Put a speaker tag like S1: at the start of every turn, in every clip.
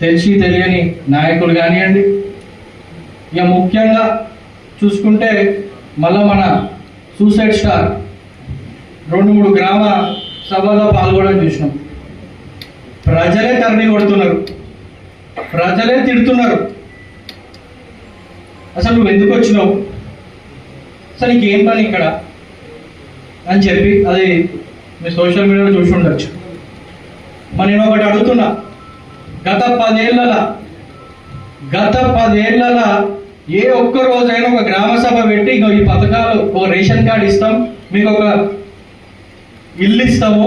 S1: తెలిసి తెలియని నాయకులు కానివ్వండి. ఇక ముఖ్యంగా చూసుకుంటే మళ్ళా మన సూసైడ్ స్టార్ రెండు మూడు గ్రామ సభలో పాల్గొనడం చూసినాం. ప్రజలే తరణి కొడుతున్నారు. ప్రజలే తిడుతున్నారు. అసలు నువ్వు ఎందుకు వచ్చినావు? అసలు నీకేం పని ఇక్కడ? అని చెప్పి అది మీ సోషల్ మీడియాలో చూసి ఉండొచ్చు. మరి నేను ఒకటి అడుగుతున్నా. గత పదేళ్ళ గత పదేళ్ళ ఏ ఒక్క రోజైనా ఒక గ్రామ సభ పెట్టి ఇంకో ఈ పథకాలు ఒక రేషన్ కార్డు ఇస్తాం మీకు ఒక ఇల్లు ఇస్తాము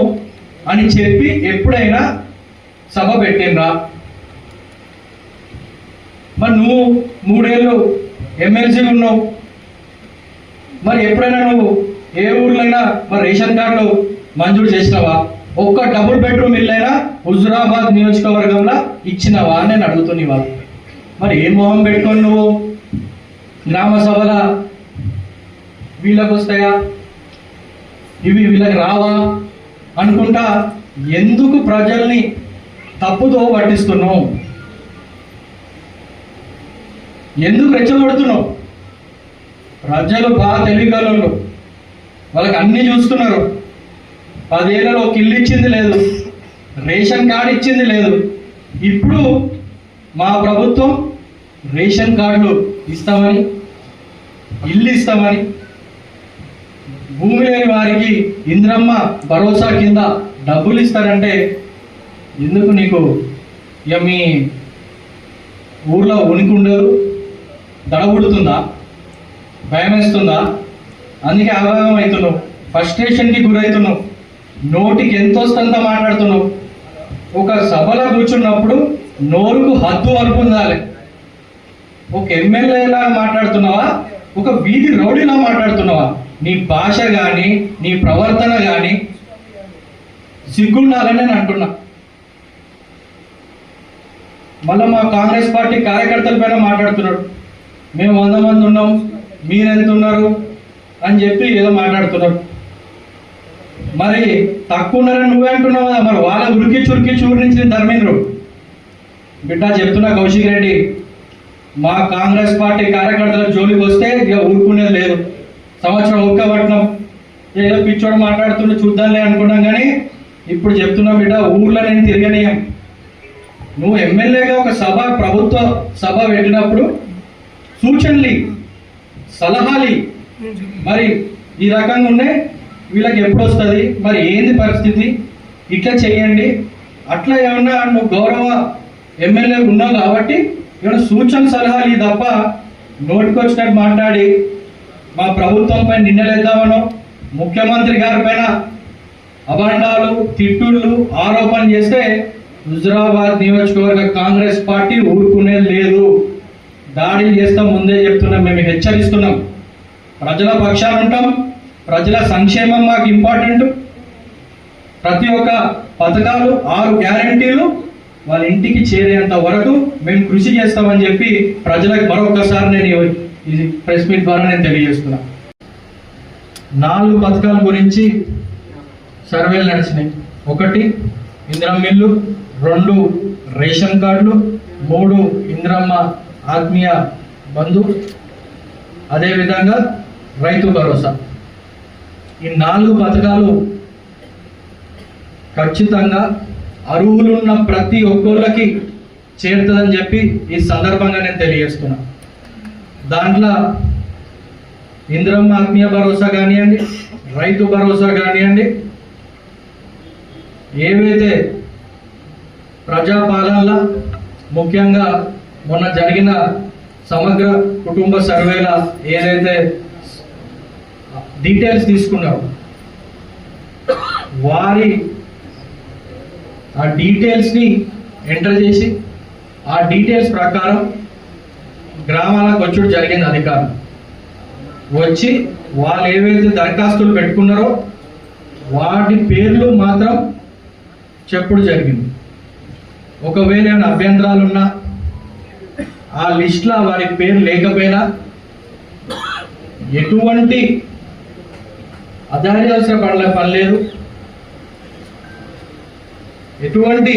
S1: అని చెప్పి ఎప్పుడైనా సభ పెట్టిండ్రా? మరి నువ్వు మూడేళ్ళు ఎమ్మెల్సీ ఉన్నావు. మరి ఎప్పుడైనా నువ్వు ఏ ఊర్లైనా మరి రేషన్ కార్డులు మంజూరు చేసినావా? ఒక్క డబుల్ బెడ్రూమ్ ఇల్లైనా హుజురాబాద్ నియోజకవర్గంలో ఇచ్చిన అని నేను అడుగుతున్నా ఇవాళ. మరి ఏ మొహం పెట్టుకొని నువ్వు? గ్రామ సభల? వీళ్ళకు వస్తాయా? ఇవి వీళ్ళకి రావా? అనుకుంటా ఎందుకు ప్రజల్ని తప్పుతో పట్టిస్తున్నావు? ఎందుకు రెచ్చగొడుతున్నావు? ప్రజలు బాగా తెలివిగలరు వాళ్ళకి అన్నీ చూస్తున్నారు. పదేళ్ళలో ఒక ఇల్లు ఇచ్చింది లేదు. రేషన్ కార్డు ఇచ్చింది లేదు. ఇప్పుడు మా ప్రభుత్వం రేషన్ కార్డులు ఇస్తామని ఇల్లు ఇస్తామని భూమి లేని వారికి ఇంద్రమ్మ భరోసా కింద డబ్బులు ఇస్తారంటే ఎందుకు నీకు ఇక మీ ఊర్లో ఉనికి ఉండదు? దడబుడుతుందా? భయం వేస్తుందా అందుకే ఆవేగం అవుతున్నావు ఫ్రస్ట్రేషన్కి గురవుతున్నావు. నోటికి ఎంతో వస్తుందో మాట్లాడుతున్నావు. ఒక సభలో కూర్చున్నప్పుడు నోరుకు హద్దు అలుపు ఉండాలి. ఒక ఎమ్మెల్యేలా మాట్లాడుతున్నావా? ఒక వీధి రౌడీలా మాట్లాడుతున్నావా? నీ భాష కానీ నీ ప్రవర్తన కానీ సిగ్గుండాలని నేను అంటున్నా. మళ్ళీ మా కాంగ్రెస్ పార్టీ కార్యకర్తల పైన మాట్లాడుతున్నాడు. మేము వంద మంది ఉన్నాం మీరు ఎంత ఉన్నారు అని చెప్పి ఏదో మాట్లాడుతున్నారు మరి తక్కువ ఉన్నారని నువ్వే అంటున్నావు కదా మరి వాళ్ళ ఉరికి చురికి చూడించిన ధర్మేంద్రు? బిడ్డ చెప్తున్నా కౌశిక్ రెడ్డి మా కాంగ్రెస్ పార్టీ కార్యకర్తల జోలికి వస్తే ఇక ఊరుకునేది లేదు. సంవత్సరం ఒక్క ఏదో పిచ్చోడు మాట్లాడుతుంటే చూద్దాంలే అనుకున్నాం కానీ ఇప్పుడు చెప్తున్నా బిడ్డ ఊర్లో నేను తిరగనీయం. నువ్వు ఎమ్మెల్యేగా ఒక సభ ప్రభుత్వ సభ పెట్టినప్పుడు సూచనలు సలహాలి సలహాలు మరి ఈ రకంగా ఉండే వీళ్ళకి ఎప్పుడు వస్తుంది? మరి ఏంది పరిస్థితి? ఇట్లా చేయండి. అట్లా ఏమన్నా నువ్వు గౌరవ ఎమ్మెల్యే ఉన్నావు కాబట్టి ఏమైనా సూచన సలహాలు ఈ తప్ప నోటికొచ్చినట్టు మాట్లాడి. మా ప్రభుత్వంపై నిన్నలేద్దామనో ముఖ్యమంత్రి గారి పైన అభండాలు తిట్టుళ్ళు ఆరోపణలు చేస్తే హుజరాబాద్ నియోజకవర్గ కాంగ్రెస్ పార్టీ ఊరుకునేది లేదు. దాడి చేస్తాం ముందే చెప్తున్నాం మేము హెచ్చరిస్తున్నాం. ప్రజల పక్షాలు ఉంటాం. ప్రజల సంక్షేమం మాకు ఇంపార్టెంట్ ప్రతి ఒక్క పథకాలు ఆరు గ్యారంటీలు వాళ్ళ ఇంటికి చేరేంత వరకు మేము కృషి చేస్తామని చెప్పి ప్రజలకు మరొకసారి నేను ఈ- ప్రెస్ మీట్ ద్వారా నేను తెలియజేస్తున్నా. నాలుగు పథకాల గురించి సర్వేలు నడిచినాయి. ఒకటి ఇందిరమ్మ మిల్లు రెండు రేషన్ కార్డులు. మూడు ఇందిరమ్మ ఆత్మీయ బంధు. అదేవిధంగా రైతు భరోసా. ఈ నాలుగు పథకాలు ఖచ్చితంగా అర్హులున్న ప్రతి ఒక్కళ్ళకి చేరుతుందని చెప్పి ఈ సందర్భంగా నేను తెలియజేస్తున్నా. దాంట్లో ఇంద్రమ్మ ఆత్మీయ భరోసా కానివ్వండి రైతు భరోసా కానివ్వండి ఏవైతే ప్రజాపాలనలో ముఖ్యంగా మొన్న జరిగిన సమగ్ర కుటుంబ సర్వేల ఏదైతే డీటెయిల్స్ తీసుకున్నారు. వారి ఆ డీటెయిల్స్ని ఎంటర్ చేసి ఆ డీటెయిల్స్ ప్రకారం గ్రామాలకు వచ్చుడు జరిగింది అధికారం. వచ్చి వాళ్ళు ఏవైతే దరఖాస్తులు పెట్టుకున్నారో వాటి పేర్లు మాత్రం చెప్పుడు జరిగింది. ఒకవేళ ఏమైనా అభ్యంతరాలు ఉన్నా ఆ లిస్ట్లో వారి పేరు లేకపోయినా ఎటువంటి అధార్యాల్సిన పడలే పని ఎటువంటి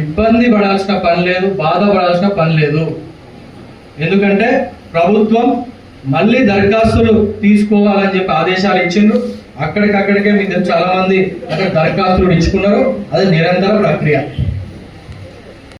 S1: ఇబ్బంది పడాల్సిన పని లేదు బాధపడాల్సిన పని లేదు. ఎందుకంటే ప్రభుత్వం మళ్ళీ దరఖాస్తులు తీసుకోవాలని చెప్పి ఆదేశాలు ఇచ్చిండ్రు. అక్కడికక్కడికే మీకు చాలా మంది అక్కడ దరఖాస్తులు ఇచ్చుకున్నారు. అది నిరంతర ప్రక్రియ.